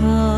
上。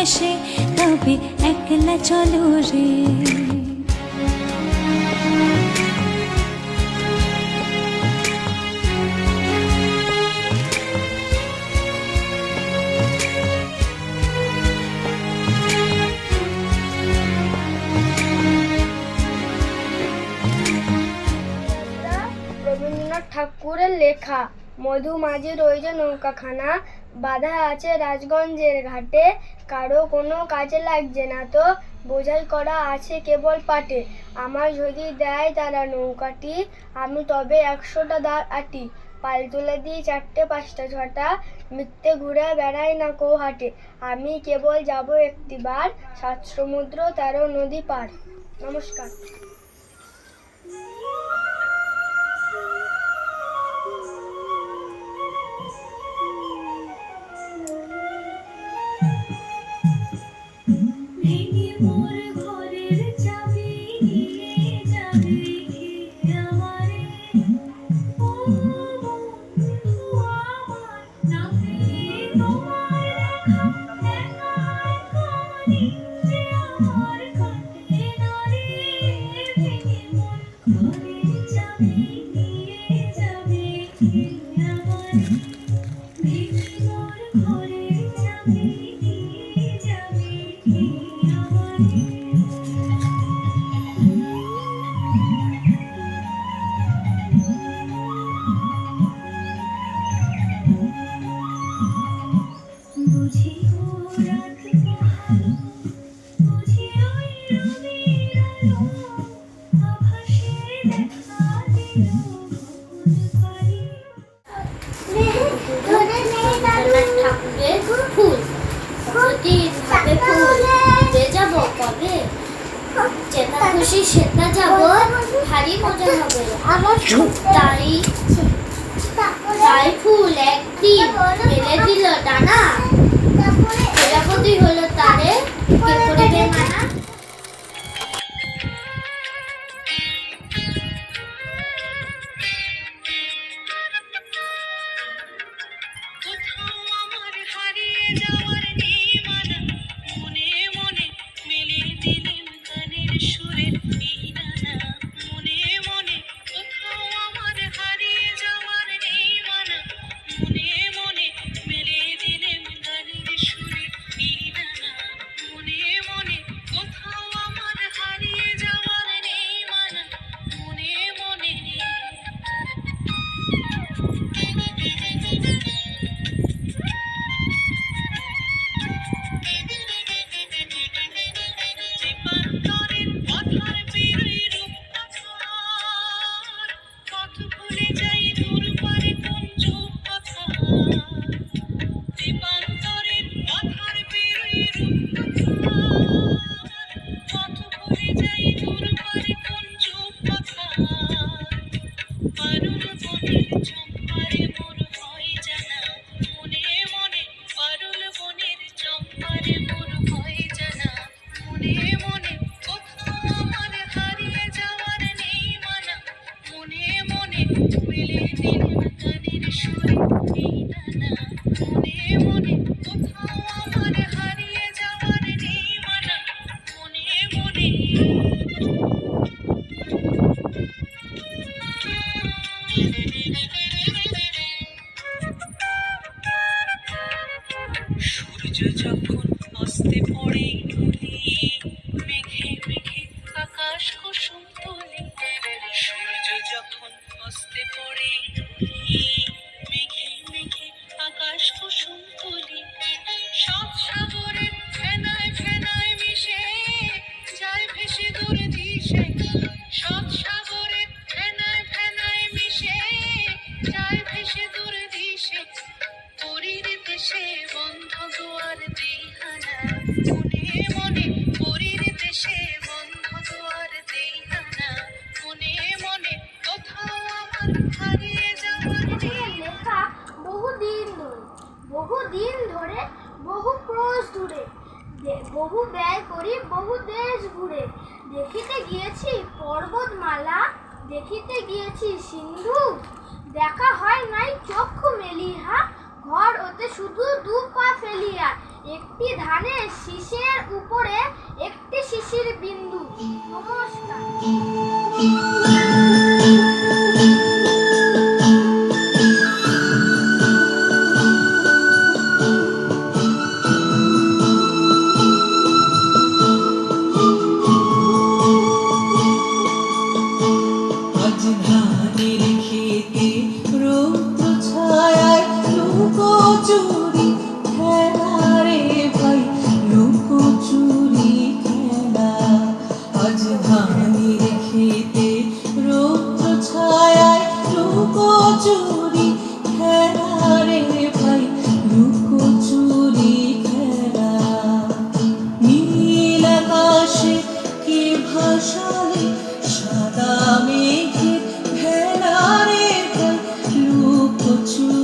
আসে তবে একলা চলো রে। রবীন্দ্রনাথ ঠাকুরের লেখা মধু মাঝির ওই যে নৌকাখানা, বাধা আছে রাজগঞ্জের ঘাটে কারও কোনো কাজে লাগছে না তো বোঝাই করা আছে কেবল পাটে। আমার যদি দেয় তারা নৌকাটি, আমি তবে একশোটা দাঁড় আটি। পাল তুলে দিই চারটে, পাঁচটা, ছটা। মিথ্যে ঘুরে বেড়াই না কো হাটে আমি কেবল যাব একটিবার সাত সমুদ্র তেরো নদী পার। নমস্কার। তাই তাই ফুল একদিন মেলে দিল ডানা। প্রজাপতি হলো তারে কে করিবে মানা কোথাও আমার হারিয়ে যাওয়ার দূরে। বহু ব্যয় করি বহু দেশ ঘুরে। দেখিতে গিয়েছি পর্বতমালা, দেখিতে গিয়েছি সিন্ধু। দেখা হয় নাই চক্ষু মেলিহা ঘর ওতে শুধু দু পা ফেলিয়া। একটি ধানে শিশের উপরে একটি শিশির বিন্দু। নমস্কার। to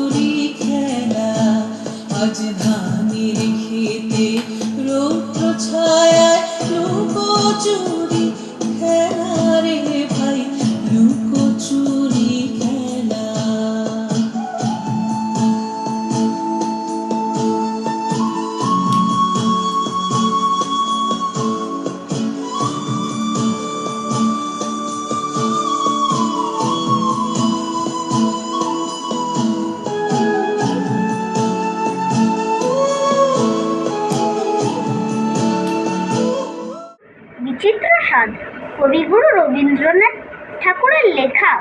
স্বাদ কবিগুরু রবীন্দ্রনাথ ঠাকুরের লেখা,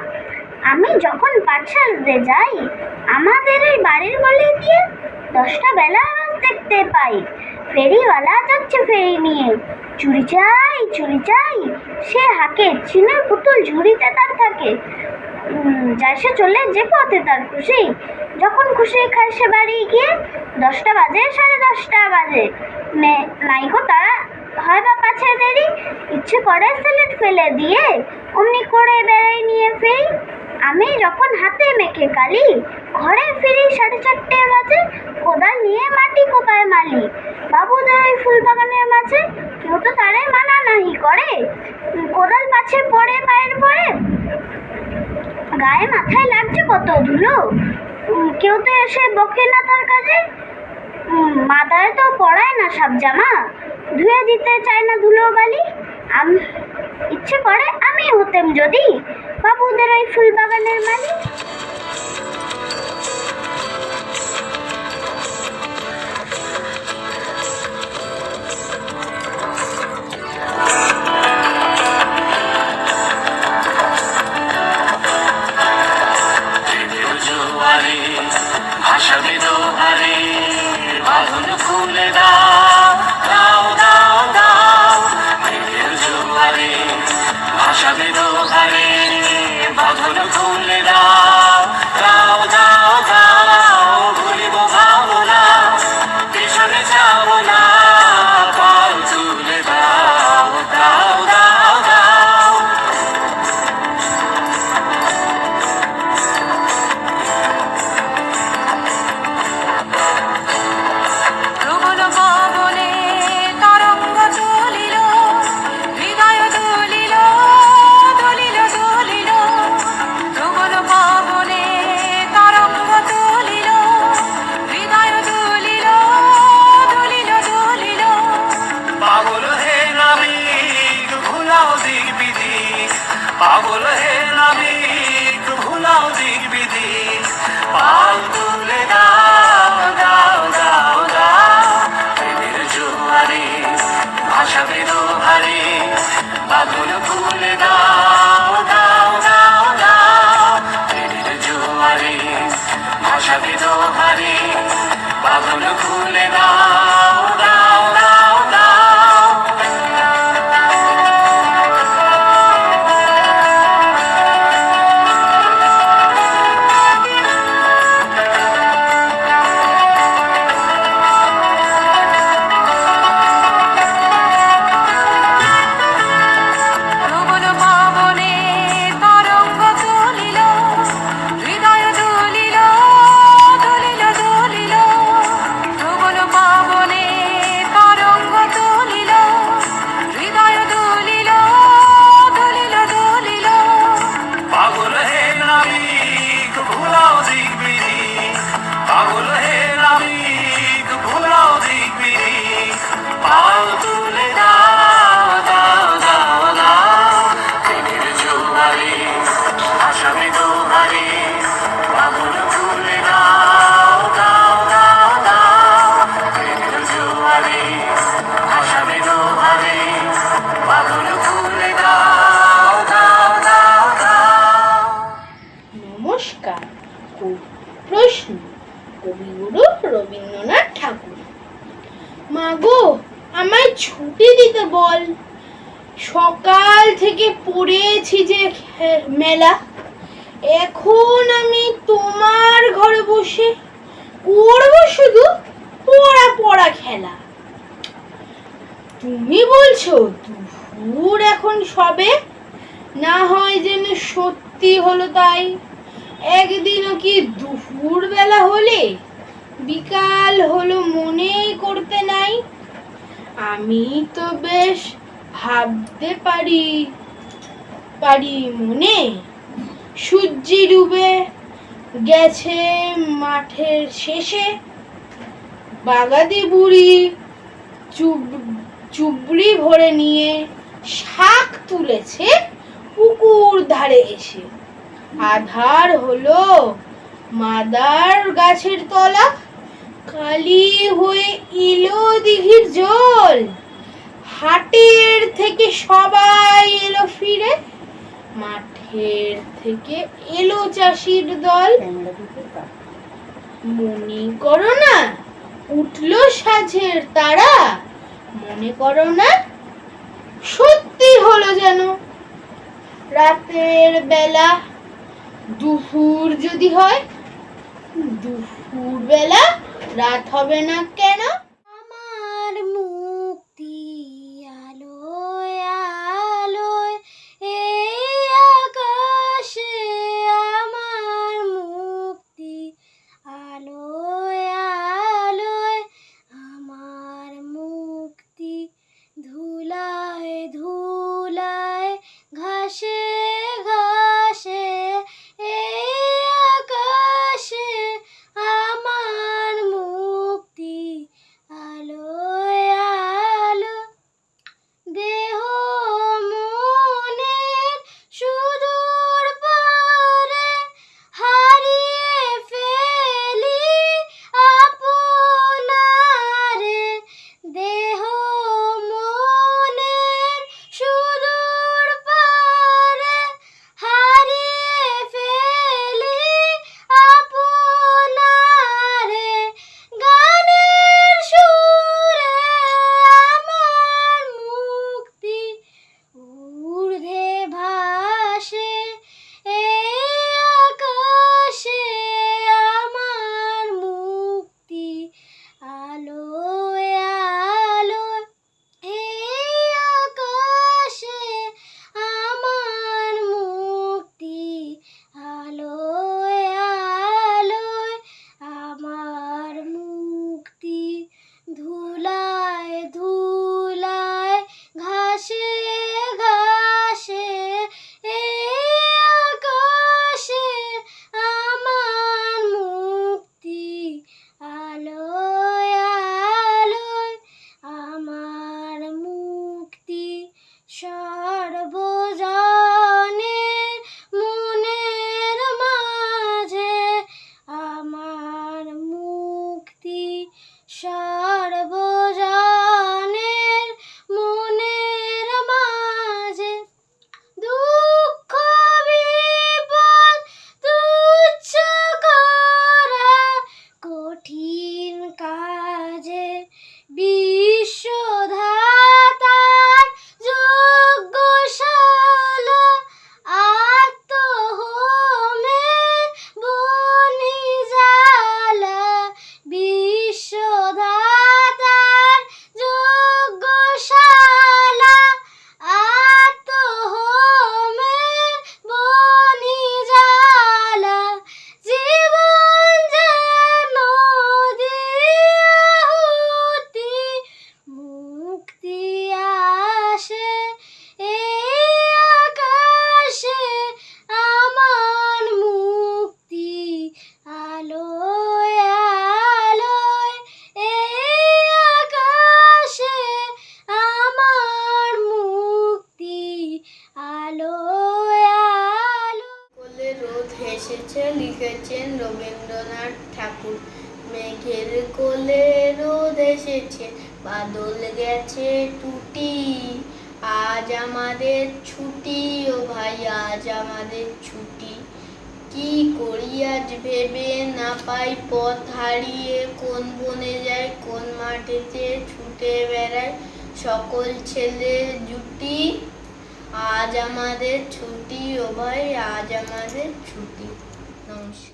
আমি যখন পাঠশালাতে যাই, আমাদের এই বাড়ির গলি দিয়ে দশটা বেলা দেখতে পাই। ফেরিওয়ালা যাচ্ছে ফেরি নিয়ে। চুরি চাই চুরি চাই, সে হাকে চিনের পুতুল ঝুড়িতে তার থাকে। যায় সে চলে যে পথে তার খুশি। যখন খুশি খায় সে বাড়ি গিয়ে দশটা বাজে, সাড়ে দশটা বাজে। নাইকো তারা হয় পাছে দেরি ইচ্ছে করে স্যালেড ফেলে দিয়ে অমনি করে বেড়াই নিয়ে ফেরি। আমি যখন হাতে মেখে কালি, ঘরে ফিরি সাড়ে চারটে বাজে, কোদাল নিয়ে মাটি কোপায় মালি। বাবুদের ওই ফুল বাগানের মাঝে কেউ তো তারে মানা নাহি করে। কোদাল পাছে পড়ে পায়ের পরে। গায়ে মাথায় লাগছে কত ধুলো। কেউ তো এসে বকে না তার কাজে। মাথায় তো পড়ায় না সব জামা। ধুয়ে দিতে চায় না ধুলো বালি। আমি, ইচ্ছে করে আমি হতেম যদি। বাবুদের ওই ফুল বাগানের মালিক। মেলা। এখন আমি তোমার ঘরে বসে করব শুধু পড়া পড়া খেলা। তুমি বলছো দুপুর এখন সবে? না হয় যেন সত্যি হলো তাই। একদিনও কি দুপুর বেলা হলে? বিকাল হলো মনেই করতে নাই। আমি তো বেশ ভাবতে পারি। পারি মনে? সূর্যি ডুবে গেছে মাঠের শেষে। বাগাদি বুড়ি চুব, চুবড়ি ভরে নিয়ে শাক তুলেছে পুকুর ধারে এসে। আধার হলো মাদার গাছের তলা, কালি হয়ে এলো দিঘির জল। হাটের থেকে সবাই এলো ফিরে মাঠের থেকে এলো চাষির দল। মনে করো না উঠল সাঝের তারা। মনে করো না সত্যি হলো যেন। রাতের বেলা দুপুর যদি হয় দুপুর বেলা রাত হবে না কেন? বাদল গেছে টুটি। আজ আমাদের ছুটি, ও ভাই, আজ আমাদের ছুটি। কি করি আজ ভেবে না পাই পথ হারিয়ে, কোন বনে যায় কোন মাঠেতে ছুটে বেড়ায় সকল ছেলে জুটি। আজ আমাদের ছুটি, ও ভাই, আজ আমাদের ছুটি। নমস্কার।